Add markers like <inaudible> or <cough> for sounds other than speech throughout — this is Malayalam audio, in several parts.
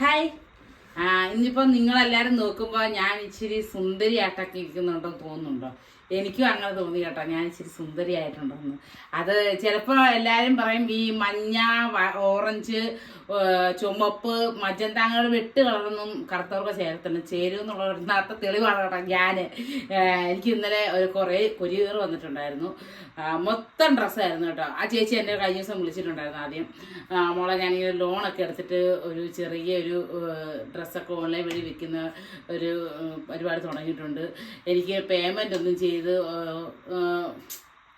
ഹായ്. ആ ഇന്നിപ്പോ നിങ്ങളെല്ലാരും നോക്കുമ്പോ ഞാൻ ഇച്ചിരി സുന്ദരിയായിട്ടൊക്കെ ഇരിക്കുന്നുണ്ടോ തോന്നുന്നുണ്ടോ? എനിക്കും അങ്ങനെ തോന്നി കേട്ടോ. ഞാൻ ഇച്ചിരി സുന്ദരിയായിട്ടുണ്ടെന്ന്. അത് ചിലപ്പോൾ എല്ലാവരും പറയും ഈ മഞ്ഞ ഓറഞ്ച് ചുമപ്പ് മജന്ത അങ്ങനെ വെട്ട് കളറൊന്നും കറുത്തവർക്ക് ചേരത്തില്ല. ചേരുമെന്നുള്ള ഒരു തെളിവാണ് കേട്ടോ ഞാൻ എനിക്ക് ഇന്നലെ ഒരു കുറേ കൊരിയർ വന്നിട്ടുണ്ടായിരുന്നു. മൊത്തം ഡ്രസ്സായിരുന്നു കേട്ടോ. ആ ചേച്ചി എന്നെ കഴിഞ്ഞ ദിവസം വിളിച്ചിട്ടുണ്ടായിരുന്നു ആദ്യം. മോളെ ഞാനിങ്ങനെ ലോണൊക്കെ എടുത്തിട്ട് ഒരു ചെറിയ ഒരു ഡ്രസ്സൊക്കെ ഓൺലൈൻ വഴി വിൽക്കുന്ന ഒരു പരിപാടി തുടങ്ങിയിട്ടുണ്ട്. എനിക്ക് പേയ്മെന്റ് ഒന്നും ചെയ്ത് ഏഹ്,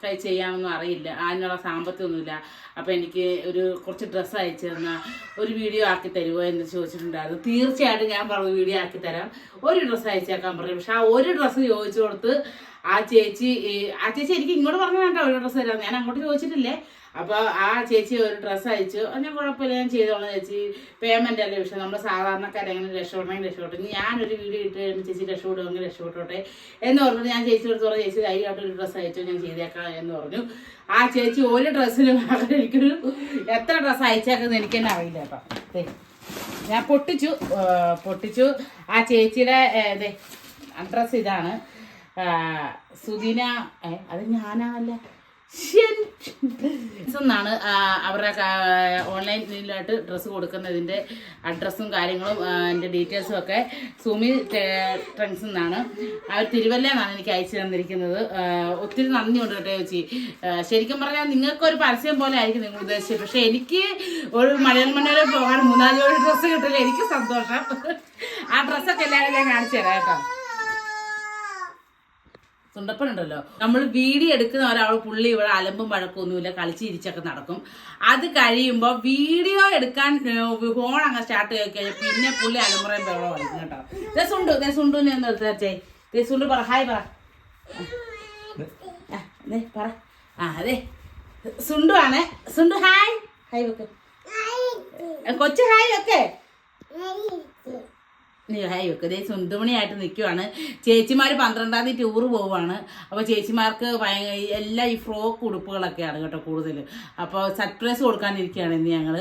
ട്രൈ ചെയ്യാമെന്നും അറിയില്ല. അതിനുള്ള സാമ്പത്തികമൊന്നുമില്ല. അപ്പോൾ എനിക്ക് ഒരു കുറച്ച് ഡ്രസ്സ് അയച്ചു തന്നാൽ ഒരു വീഡിയോ ആക്കി തരുമോ എന്ന് ചോദിച്ചിട്ടുണ്ടായിരുന്നു. തീർച്ചയായിട്ടും ഞാൻ പറഞ്ഞു വീഡിയോ ആക്കി തരാം. ഒരു ഡ്രസ്സ് അയച്ചേക്കാൻ പറയും പക്ഷെ ആ ഒരു ഡ്രസ്സ് ചോദിച്ചു കൊടുത്ത് ആ ചേച്ചി ആ ചേച്ചി എനിക്ക് ഇങ്ങോട്ട് പറഞ്ഞു വേണ്ട ഒരു ഡ്രസ്സ് തരാം. ഞാൻ അങ്ങോട്ട് ചോദിച്ചിട്ടില്ലേ? അപ്പോൾ ആ ചേച്ചി ഒരു ഡ്രസ്സ് അയച്ചു. അതിന് കുഴപ്പമില്ല ഞാൻ ചെയ്തോളാം ചേച്ചി. പേയ്മെന്റ് അല്ലേ വിഷയം നമ്മൾ സാധാരണക്കാരെ എങ്ങനെ രക്ഷപ്പെടണമെങ്കിൽ രക്ഷപ്പെട്ടു ഞാനൊരു വീഡിയോ ഇട്ട് കഴിയുമ്പോൾ ചേച്ചി രക്ഷപ്പെടുമെങ്കിൽ രക്ഷപ്പെട്ടോട്ടെ എന്ന് പറഞ്ഞിട്ട് ഞാൻ ചേച്ചി എടുത്ത് പറഞ്ഞു ചേച്ചി ധൈര്യമായിട്ട് ഒരു ഡ്രസ്സ് അയച്ചു ഞാൻ ചെയ്തേക്കാം എന്ന് പറഞ്ഞു. ആ ചേച്ചി ഒരു ഡ്രസ്സിന് പകരം എനിക്കൊരു എത്ര ഡ്രസ്സ് അയച്ചേക്കുന്നത് എനിക്ക് തന്നെ അറിയില്ല കേട്ടോ. ഞാൻ പൊട്ടിച്ചു പൊട്ടിച്ചു. ആ ചേച്ചിയുടെ അഡ്രസ്സ് ഇതാണ്. സുദിന അത് ഞാനാണല്ലേ എന്നാണ് അവരുടെ ഓൺലൈനിലായിട്ട് ഡ്രസ്സ് കൊടുക്കുന്നതിന്റെ അഡ്രസ്സും കാര്യങ്ങളും എന്റെ ഡീറ്റെയിൽസും ഒക്കെ സുമി ട്രെൻസ് എന്നാണ്. അവർ തിരുവല്ല എന്നാണ് എനിക്ക് അയച്ചു തന്നിരിക്കുന്നത്. ഒത്തിരി നന്ദിയുണ്ട് കേട്ടോ ചേച്ചി. ശരിക്കും പറഞ്ഞാൽ നിങ്ങൾക്കൊരു പരസ്യം പോലെ ആയിരിക്കും നിങ്ങൾ ഉദ്ദേശിച്ചത്. പക്ഷേ എനിക്ക് ഒരു മലയാളം മണ്ണിലെ പോകാൻ മൂന്നാൽ ഡ്രസ്സ് കിട്ടില്ല. എനിക്ക് സന്തോഷം. ആ ഡ്രസ്സൊക്കെ എല്ലാവരും ഞാൻ കാണിച്ചു തരാം കേട്ടോ. സുണ്ടപ്പനുണ്ടല്ലോ നമ്മൾ വീഡിയോ എടുക്കുന്ന ഒരാൾ പുള്ളി ഇവിടെ അലമ്പും വഴക്കൊന്നുമില്ല കളിച്ചിരിച്ചൊക്കെ നടക്കും. അത് കഴിയുമ്പോൾ വീഡിയോ എടുക്കാൻ ഫോൺ അങ്ങ് സ്റ്റാർട്ട് ചെയ്ത് കഴിഞ്ഞാൽ പിന്നെ പുള്ളി അലമ്പുറയും ബഹളം കളിക്കും കേട്ടോ. രസുണ്ടു രസുണ്ടു ഒന്ന് എടുത്തേ രസുണ്ട് സുണ്ടു പറ ഹായ് പറ. പറ. ആ അതെ സുണ്ടു ആണ്. സുണ്ടു ഹായ്. ഹായ് വെക്ക്. കൊച്ചു ഹായ് വെക്കേ. വെക്ക് ദേ നിൽക്കുവാണ് ചേച്ചിമാർ പന്ത്രണ്ടാം തീയതി ടൂറ് പോവുകയാണ്. അപ്പോൾ ചേച്ചിമാർക്ക് എല്ലാം ഈ ഫ്രോക്ക് ഉടുപ്പുകളൊക്കെയാണ് കേട്ടോ കൂടുതൽ. അപ്പോൾ സർപ്രൈസ് കൊടുക്കാനിരിക്കുകയാണ് ഇന്ന് ഞങ്ങൾ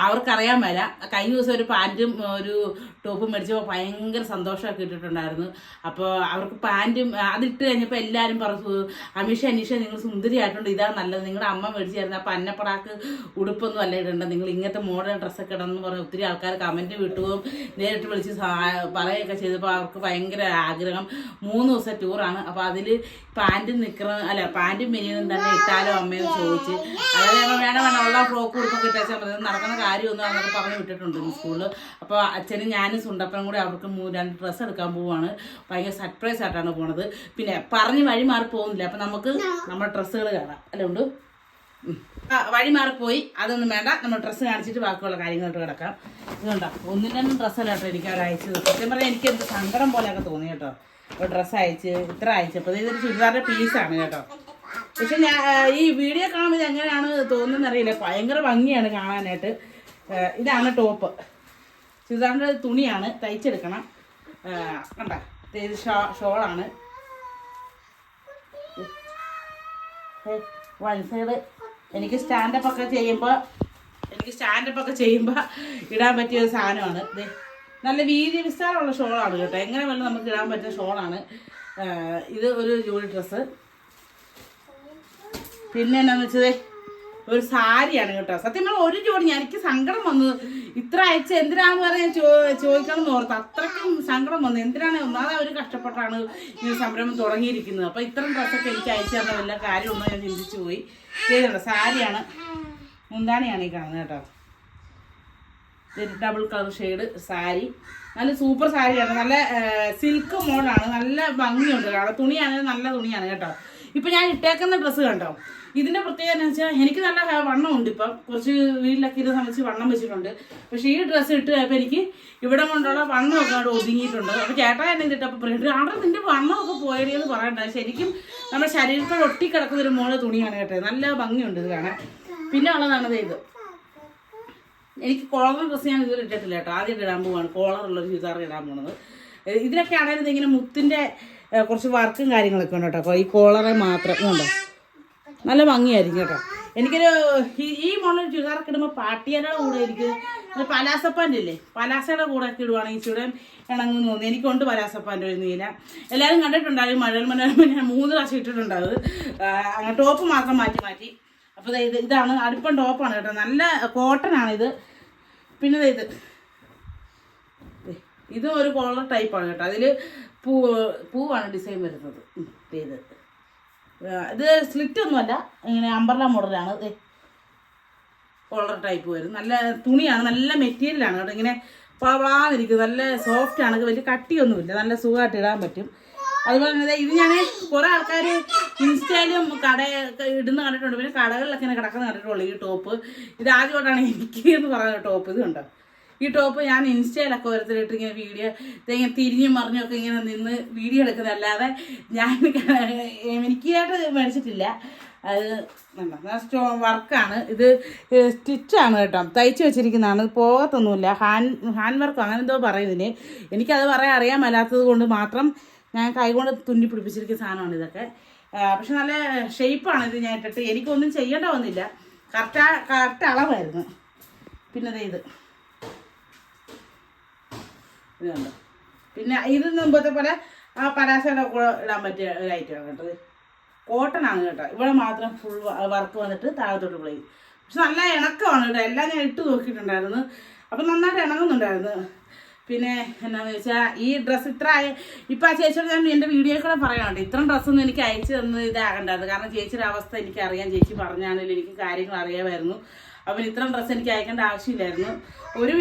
അവർക്കറിയാൻ വരാം കഴിഞ്ഞ ദിവസം ഒരു പാന്റും ഒരു ടോപ്പും മേടിച്ചപ്പോൾ ഭയങ്കര സന്തോഷമൊക്കെ ഇട്ടിട്ടുണ്ടായിരുന്നു അപ്പോൾ അവർക്ക് പാന്റും അതിട്ട് കഴിഞ്ഞപ്പോൾ എല്ലാവരും പറഞ്ഞു അമീഷ അനീഷ നിങ്ങൾ സുന്ദരിയായിട്ടുണ്ട്. ഇതാണ് നല്ലത്. നിങ്ങളുടെ അമ്മ മേടിച്ചു തരുന്ന അപ്പം അന്നപ്പടാക്ക് ഉടുപ്പൊന്നും അല്ല ഇടേണ്ട നിങ്ങൾ ഇങ്ങനത്തെ മോഡേൺ ഡ്രസ്സൊക്കെ ഇടണം എന്ന് പറഞ്ഞ് ഒത്തിരി ആൾക്കാർ കമന്റ് വിട്ടുകയും നേരിട്ട് വിളിച്ച് സാ- പറയുകയൊക്കെ ചെയ്തപ്പോൾ അവർക്ക് ഭയങ്കര ആഗ്രഹം. മൂന്ന് ദിവസം ടൂറാണ് അപ്പോൾ അതിൽ പാന്റും നിൽക്കുന്ന അല്ല പാന്റും മിനിയും തന്നെ ഇട്ടാലോ അമ്മയോ ചോദിച്ച്. അതായത് ഞങ്ങൾ വേണം വേണം ഉള്ള ഫ്രോക്ക് ഉടുപ്പൊക്കെ ഇട്ടാച്ചാൽ മതി. നടക്കുന്ന കാര്യമൊന്നും എന്നൊക്കെ പറഞ്ഞ് വിട്ടിട്ടുണ്ട് സ്കൂളിൽ അപ്പോൾ അച്ഛനും ഞാനും സുണ്ടപ്പനും കൂടി അവർക്ക് രണ്ട് ഡ്രസ്സ് എടുക്കാൻ പോവുകയാണ് ഭയങ്കര സർപ്രൈസ് ആയിട്ടാണ് പോണത്. പിന്നെ പറഞ്ഞ് വഴി മാറി പോകുന്നില്ല. അപ്പം നമുക്ക് നമ്മുടെ ഡ്രസ്സുകൾ കാണാം. അല്ലേ ഉണ്ട് വഴി മാറിപ്പോയി. അതൊന്നും വേണ്ട. നമ്മൾ ഡ്രസ്സ് കാണിച്ചിട്ട് ബാക്കിയുള്ള കാര്യങ്ങളോട്ട് കിടക്കാം. ഇതുകൊണ്ടാ ഒന്നും ഡ്രസ്സല്ല കേട്ടോ എനിക്ക് അവർ അയച്ചത്. സത്യം പറഞ്ഞാൽ എനിക്ക് എന്ത് സങ്കടം പോലെയൊക്കെ തോന്നി കേട്ടോ. ഇപ്പോൾ ഡ്രസ്സ് അയച്ച് ഇത്ര അയച്ചപ്പോൾ ഇതൊരു ചുരിദാറിന്റെ പീസാണ് കേട്ടോ. പക്ഷെ ഞാൻ ഈ വീഡിയോ കാണുമ്പോൾ ഇത് എങ്ങനെയാണ് തോന്നുന്നതെന്ന് അറിയില്ല. ഭയങ്കര ഭംഗിയാണ് കാണാനായിട്ട്. ഇതാണ് ടോപ്പ് ചുരിദാറിന്റെ തുണിയാണ്. തയ്ച്ചെടുക്കണം. കണ്ട? ഇത് ഷോ ഷോളാണ്. വൺ സൈഡ് എനിക്ക് സ്റ്റാൻഡപ്പ് ഒക്കെ ചെയ്യുമ്പോൾ എനിക്ക് സ്റ്റാൻഡപ്പ് ഒക്കെ ചെയ്യുമ്പോൾ ഇടാൻ പറ്റിയ ഒരു സാധനമാണ്. നല്ല വീതി വിസ്താരമുള്ള ഷോളാണ് കേട്ടോ. എങ്ങനെ വേണം നമുക്ക് ഇടാൻ പറ്റുന്ന ഷോളാണ്. ഇത് ഒരു ജോലി ഡ്രസ്സ്. പിന്നെ എന്നാന്ന് വെച്ചത്? ഒരു സാരിയാണ് കേട്ടോ. സത്യം പറഞ്ഞാൽ ഒരു ജോഡി ഞാൻ എനിക്ക് സങ്കടം വന്നത്. ഇത്ര അയച്ച എന്തിനാന്ന് പറയാൻ ചോ ചോദിക്കണം എന്ന് ഓർത്ത് അത്രയ്ക്കും സങ്കടം വന്നു. എന്തിനാണ് ഒന്നാമത് അവർ കഷ്ടപ്പെട്ടാണ് ഈ സംരംഭം തുടങ്ങിയിരിക്കുന്നത്? അപ്പോൾ ഇത്തരം ഡ്രസ്സൊക്കെ എനിക്ക് അയച്ചു തന്ന വല്ല കാര്യമൊന്നും ഞാൻ ചിന്തിച്ചു പോയി. ചെയ്തുണ്ട് സാരിയാണ്. മുന്താണിയാണ് ഈ കാണുന്നത് കേട്ടോ. Double colour shade sari. നല്ല സൂപ്പർ സാരിയാണ്. നല്ല സിൽക്ക് മോഡാണ് നല്ല ഭംഗിയുണ്ട് കേട്ടോ തുണിയാണെങ്കിൽ നല്ല തുണിയാണ് കേട്ടോ. ഇപ്പം ഞാൻ ഇട്ടേക്കുന്ന ഡ്രസ്സ് കണ്ടോ? ഇതിന്റെ പ്രത്യേകത എന്ന് വെച്ചാൽ എനിക്ക് നല്ല വണ്ണം ഉണ്ട് ഇപ്പം. കുറച്ച് വീട്ടിലൊക്കെ ഇത് സംബന്ധിച്ച് വണ്ണം വെച്ചിട്ടുണ്ട്. പക്ഷേ ഈ ഡ്രസ്സ് ഇട്ട് കഴിഞ്ഞപ്പോൾ എനിക്ക് ഇവിടെ കൊണ്ടുള്ള വണ്ണമൊക്കെ അവിടെ ഒതുങ്ങിയിട്ടുണ്ട്. അപ്പോൾ ചേട്ടാ എന്നെ ഇട്ടപ്പോൾ പറയുന്നത് അവിടെ നിന്റെ വണ്ണമൊക്കെ പോയടിയെന്ന് പറയണ്ട. ശരിക്കും നമ്മുടെ ശരീരത്തോട് ഒട്ടിക്കിടക്കുന്ന ഒരു മോളെ തുണിയാണ് കേട്ടോ. നല്ല ഭംഗിയുണ്ട് ഇത് കാണാൻ. പിന്നെ ഉള്ളതാണ് ദേ ഇത്. എനിക്ക് കോളർ ഡ്രസ്സ് ഞാൻ ഇതുവരെ ഇട്ടിട്ടില്ല കേട്ടോ. ആദ്യം ഇടാൻ പോവാണ്. കോളറുള്ള ഒരു ചുരിദാർ ഇടാൻ പോണത്. ഏഹ് ആണെങ്കിലും ഇങ്ങനെ മുത്തിന്റെ കുറച്ച് വർക്കും കാര്യങ്ങളൊക്കെ ഉണ്ട് കേട്ടോ? ഈ കോളറെ മാത്രം ഉണ്ടോ? നല്ല ഭംഗിയായിരിക്കും കേട്ടോ. എനിക്കൊരു ഈ- മോളിൽ ചുരിദാറൊക്കെ ഇടുമ്പോൾ പാട്ടിയുടെ കൂടെ ഇരിക്കും പലാസപ്പാന്റെ ഇല്ലേ? പലാസയുടെ കൂടെ ഒക്കെ ഇടുവാണെങ്കിൽ ഇച്ചിരി ഇണങ്ങുന്നു തോന്നി എനിക്കുണ്ട് പലാസപ്പാന്റെ ഒരു നീല. എല്ലാവരും കണ്ടിട്ടുണ്ടാകും മഴൽ മനോരമ ഞാൻ മൂന്ന് പ്രാവശ്യം ഇട്ടിട്ടുണ്ട് അത് അങ്ങനെ ടോപ്പ് മാത്രം മാറ്റി മാറ്റി. അപ്പോൾ ഇത് ഇതാണ് അടുപ്പം ടോപ്പാണ് കേട്ടോ. നല്ല കോട്ടൺ ആണ് ഇത്. പിന്നെ ഇത്. ഇതും ഒരു കോളർ ടൈപ്പാണ് കേട്ടോ. അതിൽ പൂ പൂവാണ് ഡിസൈൻ വരുന്നത്. ഇത്. ഇത് സ്ലിറ്റ് ഒന്നുമല്ല ഇങ്ങനെ അമ്പർല മോഡലാണ് കോളർ ടൈപ്പ് വരും. നല്ല തുണിയാണ് നല്ല മെറ്റീരിയലാണ് കേട്ടോ. ഇങ്ങനെ പവാന്നിരിക്കും നല്ല സോഫ്റ്റ് ആണ്. വലിയ കട്ടിയൊന്നുമില്ല. നല്ല സുഖമായിട്ട് ഇടാൻ പറ്റും. അതുപോലെ തന്നെ ഇത് ഞാൻ കുറേ ആൾക്കാർ ഇൻസ്റ്റയിലും കട ഇടുന്ന കണ്ടിട്ടുണ്ട്. പിന്നെ കടകളിലൊക്കെ ഇങ്ങനെ കിടക്കുന്ന കണ്ടിട്ടുള്ളൂ ഈ ടോപ്പ്. ഇത് ആദ്യമായിട്ടാണ് എനിക്ക് എന്ന് പറയുന്ന ടോപ്പ്. ഇത് കണ്ടോ? ഈ ടോപ്പ് ഞാൻ ഇൻസ്റ്റയിലൊക്കെ ഓരോരുത്തരിട്ട് ഇങ്ങനെ വീഡിയോ ഇങ്ങനെ തിരിഞ്ഞു മറിഞ്ഞൊക്കെ ഇങ്ങനെ നിന്ന് വീഡിയോ എടുക്കുന്നതല്ലാതെ ഞാൻ <laughs> എനിക്കായിട്ട് മേടിച്ചിട്ടില്ല. അത് സ്റ്റോ വർക്കാണ് ഇത് സ്റ്റിച്ചാണ് കേട്ടോ. തയ്ച്ച് വെച്ചിരിക്കുന്നതാണ്. പോകത്തൊന്നുമില്ല. ഹാൻഡ് ഹാൻഡ് വർക്ക് അങ്ങനെ എന്തോ പറയുന്നതിന് എനിക്കത് പറയാൻ അറിയാൻ മേലാത്തത് കൊണ്ട് മാത്രം ഞാൻ കൈകൊണ്ട് തുന്നി പിടിപ്പിച്ചിരിക്കുന്ന സാധനമാണ് ഇതൊക്കെ. പക്ഷെ നല്ല ഷേപ്പാണ് ഇത് ഞാൻ ഇട്ടിട്ട്. എനിക്കൊന്നും ചെയ്യേണ്ട വന്നില്ല കറക്റ്റ് കറക്റ്റ് അളവായിരുന്നു. പിന്നെ ഇത്. ഇത് കണ്ടോ പിന്നെ ഇത് മുമ്പത്തെ പോലെ ആ പരാസയുടെ കൂടെ ഇടാൻ പറ്റിയ ഒരു ഐറ്റമാണ് കേട്ടത് കോട്ടൺ ആണ് കേട്ടോ. ഇവിടെ മാത്രം ഫുൾ വർക്ക് വന്നിട്ട് താഴത്തോട്ട് പ്ലേ പക്ഷെ നല്ല ഇണക്കമാണ് കേട്ടോ. എല്ലാം ഞാൻ ഇട്ട് നോക്കിയിട്ടുണ്ടായിരുന്നു. അപ്പം നന്നായിട്ട് ഇണങ്ങുന്നുണ്ടായിരുന്നു. പിന്നെ എന്നാന്ന് വെച്ചാൽ ഈ ഡ്രസ്സ് ഇത്ര ഇപ്പം ആ ചേച്ചിയോട് ഞാൻ എന്റെ വീഡിയോയിൽ കൂടെ പറയാനുണ്ട്. ഇത്രയും ഡ്രസ്സൊന്നും എനിക്ക് അയച്ചു തന്നു ഇതാകണ്ടായിരുന്നു. കാരണം ചേച്ചിയുടെ അവസ്ഥ എനിക്ക് അറിയാം. ചേച്ചി പറഞ്ഞാണെങ്കിലും എനിക്ക് കാര്യങ്ങൾ അറിയാമായിരുന്നു. അപ്പം ഇത്രയും ഡ്രസ്സ് എനിക്ക് അയക്കേണ്ട ആവശ്യമില്ലായിരുന്നു. ഒരു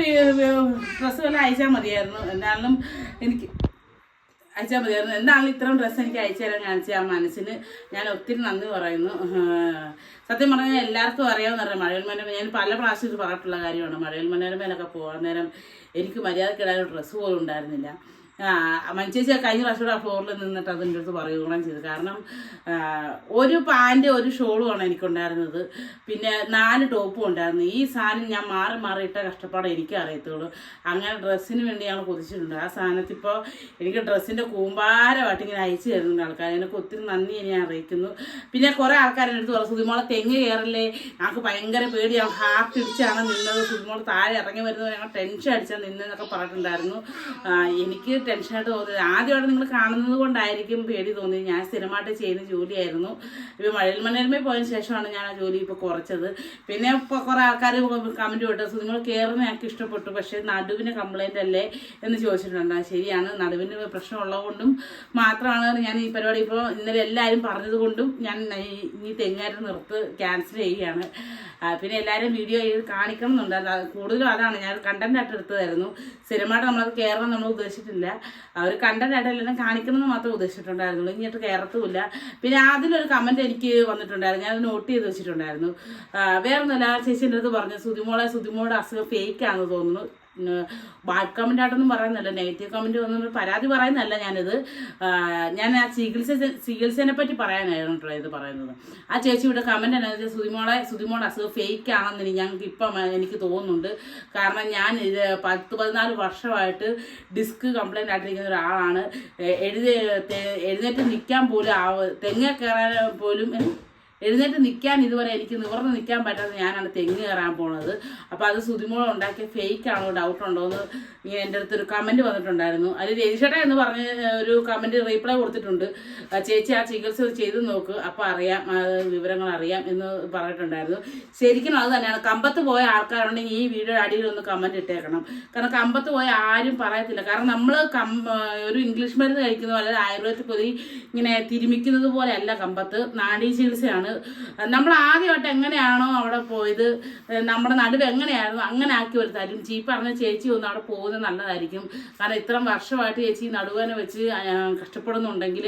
ഡ്രസ്സ് വല്ല അയച്ചാൽ മതിയായിരുന്നു. എന്നാലും എനിക്ക് അയച്ചാൽ മതിയായിരുന്നു എന്താണ് ഇത്രയും ഡ്രസ്സ് എനിക്ക് അയച്ചു തരാൻ കാണിച്ച ആ മനസ്സിന്. ഞാൻ ഒത്തിരി നന്ദി പറയുന്നു. സത്യം പറഞ്ഞാൽ എല്ലാവർക്കും അറിയാവുന്ന പറയാം മഴവിൽ മനോരമ ഞാൻ പല പ്രാവശ്യം പറഞ്ഞിട്ടുള്ള കാര്യമാണ്. മഴവിൽ മനോരമയിലൊക്കെ പോകാൻ നേരം എനിക്ക് മര്യാദക്കിടാൻ ഡ്രസ്സ് പോലും ഉണ്ടായിരുന്നില്ല. മഞ്ചേച്ചി കഴിഞ്ഞ പ്രാവശ്യം ആ ഫ്ലോറിൽ നിന്നിട്ട് അതിന്റെ അടുത്ത് പറയുകയും ചെയ്തു. കാരണം ഒരു പാന്റ് ഒരു ഷോളുമാണ് എനിക്കുണ്ടായിരുന്നത്. പിന്നെ നാല് ടോപ്പും ഉണ്ടായിരുന്നു. ഈ സാധനം ഞാൻ മാറി മാറി ഇട്ട കഷ്ടപ്പാട് എനിക്ക് അറിയത്തുള്ളൂ. അങ്ങനെ ഡ്രസ്സിന് വേണ്ടി ഞങ്ങൾ കൊതിച്ചിട്ടുണ്ട്. ആ സാധനത്തിപ്പോൾ എനിക്ക് ഡ്രസ്സിന്റെ കൂമ്പാരമായിട്ട് ഇങ്ങനെ അയച്ചു തരുന്നുണ്ട് ആൾക്കാർ എനിക്ക് ഒത്തിരി നന്ദി ഞാൻ അറിയിക്കുന്നു. പിന്നെ കുറേ ആൾക്കാർ എന്റെ അടുത്ത് പറഞ്ഞു സുതിമോളെ തെങ്ങ് കയറില്ലേ ഞങ്ങൾക്ക് ഭയങ്കര പേടിയാണ് ഹാർട്ട് ഇടിച്ചാണ് നിന്നത്. സുതിമോൾ താഴെ ഇറങ്ങി വരുന്നത് ഞങ്ങൾ ടെൻഷൻ അടിച്ചാൽ നിന്നെന്നൊക്കെ പറഞ്ഞിട്ടുണ്ടായിരുന്നു. എനിക്ക് ടെൻഷനായിട്ട് തോന്നിയത്. ആദ്യമായിട്ട് നിങ്ങൾ കാണുന്നത് കൊണ്ടായിരിക്കും പേടി തോന്നിയത്. ഞാൻ സ്ഥിരമായിട്ട് ചെയ്യുന്ന ജോലിയായിരുന്നു. ഇപ്പോൾ മഴയിൽ മനോരമയിൽ പോയതിന് ശേഷമാണ് ഞാൻ ആ ജോലി ഇപ്പോൾ കുറച്ചത്. പിന്നെ ഇപ്പോൾ കുറേ ആൾക്കാർ കമന്റ് വിട്ടു നിങ്ങൾ കയറുന്ന ഞങ്ങൾക്ക് ഇഷ്ടപ്പെട്ടു. പക്ഷേ നടുവിന് കംപ്ലൈന്റ് അല്ലേ? എന്ന് ചോദിച്ചിട്ടുണ്ട്. ശരിയാണ്. നടുവിന് പ്രശ്നമുള്ളതുകൊണ്ടും മാത്രമാണ് ഞാൻ ഈ പരിപാടി ഇപ്പോൾ ഇന്നലെ എല്ലാവരും പറഞ്ഞത് കൊണ്ടും ഞാൻ ഈ- തെങ്ങാരി നിർത്ത് ക്യാൻസൽ ചെയ്യുകയാണ്. പിന്നെ എല്ലാവരും വീഡിയോ കാണിക്കണം എന്നുണ്ട് കൂടുതലും അതാണ്. ഞാൻ കണ്ടന്റ് ആയിട്ട് എടുത്തതായിരുന്നു. സ്ഥിരമായിട്ട് നമ്മളത് കയറണം നമ്മൾ ഉദ്ദേശിച്ചിട്ടില്ല. അവർ കണ്ടന്റ് ആയിട്ട് എല്ലാം മാത്രം എന്ന് മാത്രമേ ഉദ്ദേശിച്ചിട്ടുണ്ടായിരുന്നുള്ളൂ ഇങ്ങോട്ട് കയറത്തുമില്ല പിന്നെ അതിലൊരു കമന്റ് എനിക്ക് വന്നിട്ടുണ്ടായിരുന്നു. ഞാൻ നോട്ട് ചെയ്ത് വെച്ചിട്ടുണ്ടായിരുന്നു. വേറൊന്നുമല്ല ചേച്ചി അടുത്ത് പറഞ്ഞു സുതിമോളെ സുതിമോളുടെ അസുഖം ഫേക്ക് ആണെന്ന് തോന്നുന്നു. ബാഡ് കമന്റ് ആയിട്ടൊന്നും പറയുന്നില്ല നെഗറ്റീവ് കമന്റ് ഒന്നും പരാതി പറയുന്നല്ല ഞാനിത്. ഞാൻ ആ ചികിത്സ ചികിത്സേനെ പറ്റി പറയാനായിരുന്നു കേട്ടോ ഇത് പറയുന്നത്. ആ ചേച്ചി ഇവിടെ കമന്റ് എന്നാ വെച്ചാൽ സുതിമോളെ സുതിമോളെ അസുഖം ഫേക്ക് ആണെന്ന് ഞങ്ങൾക്ക് ഇപ്പം എനിക്ക് തോന്നുന്നുണ്ട്. കാരണം ഞാൻ ഇത് പത്ത് പതിനാല് വർഷമായിട്ട് ഡിസ്ക് കംപ്ലൈന്റ് ആയിട്ടിരിക്കുന്ന ഒരാളാണ്. എഴുതി എഴുന്നേറ്റ് നിൽക്കാൻ പോലും ആ തെങ്ങ കയറാൻ പോലും? എഴുന്നേറ്റ് നിൽക്കാൻ ഇതുവരെ എനിക്ക് നിവർന്ന് നിൽക്കാൻ പറ്റാതെ ഞാനാണ് തെങ്ങ് കയറാൻ പോണത്. അപ്പോൾ അത് സുതിമോളം ഉണ്ടാക്കിയ ഫേക്ക് ആണോ ഡൗട്ട് ഉണ്ടോ എന്ന് ഇങ്ങനെ എന്റെ അടുത്തൊരു കമന്റ് വന്നിട്ടുണ്ടായിരുന്നു. അതിൽ രജിഷേട്ട എന്ന് പറഞ്ഞ് ഒരു കമന്റ് റീപ്ലൈ കൊടുത്തിട്ടുണ്ട്. ചേച്ചി ആ ചികിത്സ ചെയ്ത് നോക്ക്. അപ്പോൾ അറിയാം വിവരങ്ങൾ അറിയാം എന്ന് പറഞ്ഞിട്ടുണ്ടായിരുന്നു. ശരിക്കും അത് തന്നെയാണ്. കമ്പത്ത് പോയ ആൾക്കാരുണ്ടെങ്കിൽ ഈ വീഡിയോ അടിയിൽ ഒന്ന് കമന്റ് ഇട്ടേക്കണം. കാരണം കമ്പത്ത് പോയ ആരും പറയത്തില്ല. കാരണം നമ്മൾ കം ഒരു ഇംഗ്ലീഷ് മരുന്ന് കഴിക്കുന്ന പോലെ ആയുർവേദത്തിൽ പൊതി ഇങ്ങനെ തിരുമിക്കുന്നത് പോലെയല്ല കമ്പത്ത്. നാടീ ചികിത്സയാണ്. നമ്മൾ ആദ്യമായിട്ട് എങ്ങനെയാണോ അവിടെ പോയത് നമ്മുടെ നടുവ് എങ്ങനെയായിരുന്നു അങ്ങനെ ആക്കി വരുത്തായിരിക്കും. ചീ പറഞ്ഞ ചേച്ചി ഒന്ന് അവിടെ പോകുന്നത് നല്ലതായിരിക്കും. കാരണം ഇത്രയും വർഷമായിട്ട് ചേച്ചി നടുവേനെ വെച്ച് കഷ്ടപ്പെടുന്നുണ്ടെങ്കിൽ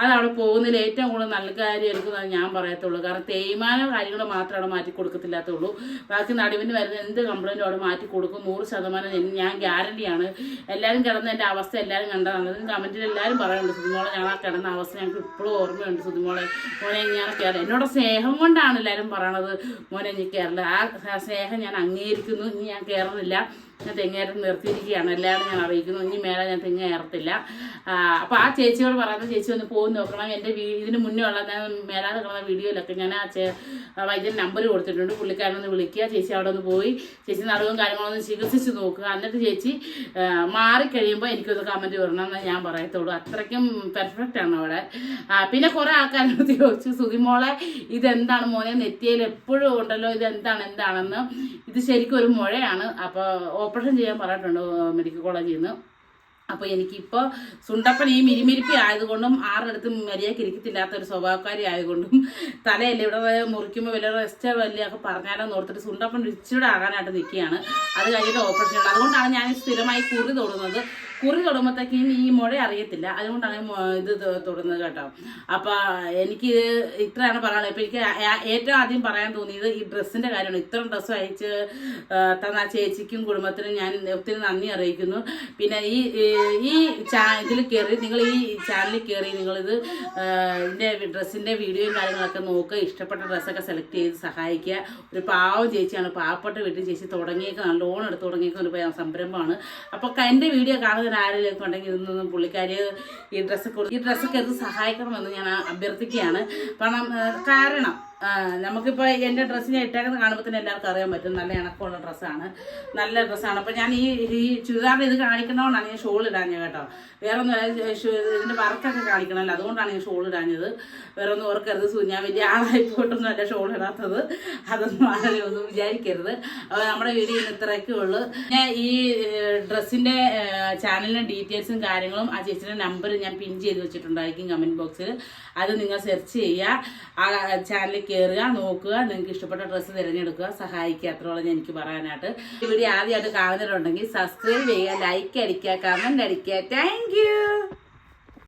അത് അവിടെ പോകുന്നതിൽ ഏറ്റവും കൂടുതൽ നല്ല കാര്യം എന്ന് ഞാൻ പറയത്തുള്ളൂ. കാരണം തേയ്മാന കാര്യങ്ങൾ മാത്രം അവിടെ മാറ്റി കൊടുക്കത്തില്ലാത്തുള്ളൂ ബാക്കി നടുവിന് വരുന്ന എന്ത് കംപ്ലൈന്റും അവിടെ മാറ്റി കൊടുക്കും. നൂറ് ശതമാനം ഞാൻ ഗ്യാരണ്ടിയാണ് എല്ലാവരും കിടന്ന എന്റെ അവസ്ഥ എല്ലാവരും കണ്ടതാണ് അതിന് കമന്റിൽ എല്ലാവരും പറയുന്നുണ്ട് സുതിമോളെ ഞങ്ങൾ ആ കിടന്ന അവസ്ഥ ഞങ്ങൾക്ക് ഇപ്പോഴും ഓർമ്മയുണ്ട് സുതിമോളെ മോളെ ഞാൻ കയറി എന്നോട് സ്നേഹം കൊണ്ടാണ് എല്ലാവരും പറയണത്. മോനെ നീ കേരള ആ സ്നേഹം ഞാൻ അംഗീകരിക്കുന്നു. ഇനി ഞാൻ കയറുന്നില്ല ഞാൻ തെങ്ങേറ്റം നിർത്തിയിരിക്കുകയാണ്. എല്ലാവരും ഞാൻ അറിയിക്കുന്നു. ഇനി മേലെ ഞാൻ തെങ്ങ് ഏർത്തില്ല അപ്പോൾ ആ ചേച്ചിയോട് പറയുന്ന ചേച്ചി ഒന്ന് പോകും നോക്കണം. എന്റെ ഇതിന് മുന്നേ ഉള്ള ഞാൻ മേലാതെ കിടന്ന വീഡിയോയിലൊക്കെ ഞാൻ ആ ചേ വൈദ്യൻ നമ്പർ കൊടുത്തിട്ടുണ്ട്. പുള്ളിക്കാരനൊന്ന് വിളിക്കുക. ചേച്ചി അവിടെ ഒന്ന് പോയി. ചേച്ചി നടുവും കാര്യങ്ങളൊന്ന് ചികിത്സിച്ച് നോക്കുക. എന്നിട്ട് ചേച്ചി മാറിക്കഴിയുമ്പോൾ എനിക്കൊന്ന് കമന്റ് വരണമെന്ന് ഞാൻ പറയത്തുള്ളൂ. അത്രയ്ക്കും പെർഫെക്റ്റ് ആണ് അവിടെ. പിന്നെ കുറേ ആൾക്കാരോട് ചോദിച്ചു സുതിമോളെ ഇതെന്താണ് മോനെ? നെറ്റിയിൽ എപ്പോഴും ഉണ്ടല്ലോ. ഇതെന്താണ്? എന്താണെന്ന്? ഇത് ശരിക്കും ഒരു മുഴയാണ്. അപ്പോൾ ഓപ്പറേഷൻ ചെയ്യാൻ പറഞ്ഞിട്ടുണ്ട് മെഡിക്കൽ കോളേജിൽ നിന്ന്. അപ്പോൾ എനിക്കിപ്പോൾ സുണ്ടപ്പൻ ഈ മിരിമിരിപ്പി ആയതുകൊണ്ടും ആരുടെ മര്യാദയ്ക്ക് ഇരിക്കത്തില്ലാത്ത ഒരു സ്വഭാവക്കാരി ആയതുകൊണ്ടും തലയല്ല ഇവിടെ മുറിക്കുമ്പോൾ വലിയ റെസ്റ്റ് വലിയ ഒക്കെ പറഞ്ഞാലോ ഓർത്തിട്ട് സുണ്ടപ്പൻ ഇച്ചിരി ആകാനായിട്ട് നിൽക്കുകയാണ്. അത് കഴിഞ്ഞിട്ട് ഓപ്പറേഷൻ ഉണ്ട് അതുകൊണ്ടാണ് ഞാൻ സ്ഥിരമായി കുറി തൊടുന്നത്. കുറി തൊടുമ്പോഴത്തേക്കും ഈ മുഴ അറിയത്തില്ല. അതുകൊണ്ടാണ് ഇത് തുടങ്ങുന്നത് കേട്ടോ. അപ്പോൾ എനിക്ക് ഇത്രയാണ് പറയാനുള്ളത്. ഇപ്പോൾ എനിക്ക് ഏറ്റവും ആദ്യം പറയാൻ തോന്നിയത് ഈ ഡ്രസ്സിന്റെ കാര്യമാണ്. ഇത്രയും ഡ്രസ്സ് അയച്ച് തന്ന ചേച്ചിക്കും കുടുംബത്തിനും ഞാൻ ഒത്തിരി നന്ദി അറിയിക്കുന്നു. പിന്നെ ഈ ഈ- ചാ ഇതിൽ കയറി നിങ്ങൾ ഈ ചാനലിൽ കയറി നിങ്ങളിത് ഇതിന്റെ ഇതിന്റെ ഡ്രസ്സിന്റെ വീഡിയോയും കാര്യങ്ങളൊക്കെ നോക്കുക. ഇഷ്ടപ്പെട്ട ഡ്രസ്സൊക്കെ സെലക്ട് ചെയ്ത് സഹായിക്കുക. ഒരു പാവം ചേച്ചിയാണ്. പാവപ്പെട്ട വീട്ടിൽ ചേച്ചി തുടങ്ങിയേക്കാണ് ലോൺ എടുത്ത് തുടങ്ങിയേക്കുന്ന ഒരു സംരംഭമാണ്. അപ്പോൾ എന്റെ വീഡിയോ കാണുന്ന ആരെങ്കിലും ഉണ്ടെങ്കിൽ ഇതൊന്നും പുള്ളിക്കാരി ഈ ഡ്രസ്സ് ഈ ഡ്രസ്സൊക്കെ ഇത് സഹായിക്കണമെന്ന് ഞാൻ അഭ്യർത്ഥിക്കുകയാണ്. കാരണം കാരണം നമുക്കിപ്പോൾ എന്റെ ഡ്രസ്സ് ഞാൻ ഇട്ടേക്കുന്നത് കാണുമ്പോൾ തന്നെ എല്ലാവർക്കും അറിയാൻ പറ്റും. നല്ല ഇണക്കമുള്ള ഡ്രസ്സാണ് നല്ല ഡ്രസ്സാണ് അപ്പോൾ ഞാൻ ഈ ഈ ചുരിദാറിന്റെ ഇത് കാണിക്കണമെന്നാണ് ഞാൻ ഷോൾ ഇടാഞ്ഞത് കേട്ടോ. വേറെ ഒന്നും ഇതിന്റെ വർക്കൊക്കെ കാണിക്കണമല്ലോ. അതുകൊണ്ടാണ് ഞാൻ ഷോൾ ഇടാഞ്ഞത്. വേറെ ഒന്നും ഓർക്കരുത് ഞാൻ വലിയ ആളായിപ്പോയിട്ടൊന്നും അല്ല ഷോൾ ഇടാത്തത്. അതൊന്നും ആരും ഒന്നും വിചാരിക്കരുത്. അപ്പോൾ നമ്മുടെ വീഡിയോ ഇത്രയൊക്കെ ഉള്ളൂ. ഞാൻ ഈ ഡ്രസ്സിന്റെ ചാനലിന്റെ ഡീറ്റെയിൽസും കാര്യങ്ങളും ആ ചേച്ചിയുടെ നമ്പർ ഞാൻ പിൻ ചെയ്ത് വെച്ചിട്ടുണ്ടായിരിക്കും കമന്റ് ബോക്സിൽ അത് നിങ്ങൾ സെർച്ച് ചെയ്യുക. ആ ചാനലിൽ കയറുക നോക്കുക നിങ്ങൾക്ക് ഇഷ്ടപ്പെട്ട ഡ്രസ്സ് തിരഞ്ഞെടുക്കുക സഹായിക്കുക. അത്രയോളം എനിക്ക് പറയാനായിട്ട്. ഈ വീഡിയോ ആദ്യമായിട്ട് കാണുന്നവരുണ്ടെങ്കിൽ സബ്സ്ക്രൈബ് ചെയ്യുക ലൈക്ക് അടിക്കുക കമന്റ് അടിക്കുക. താങ്ക്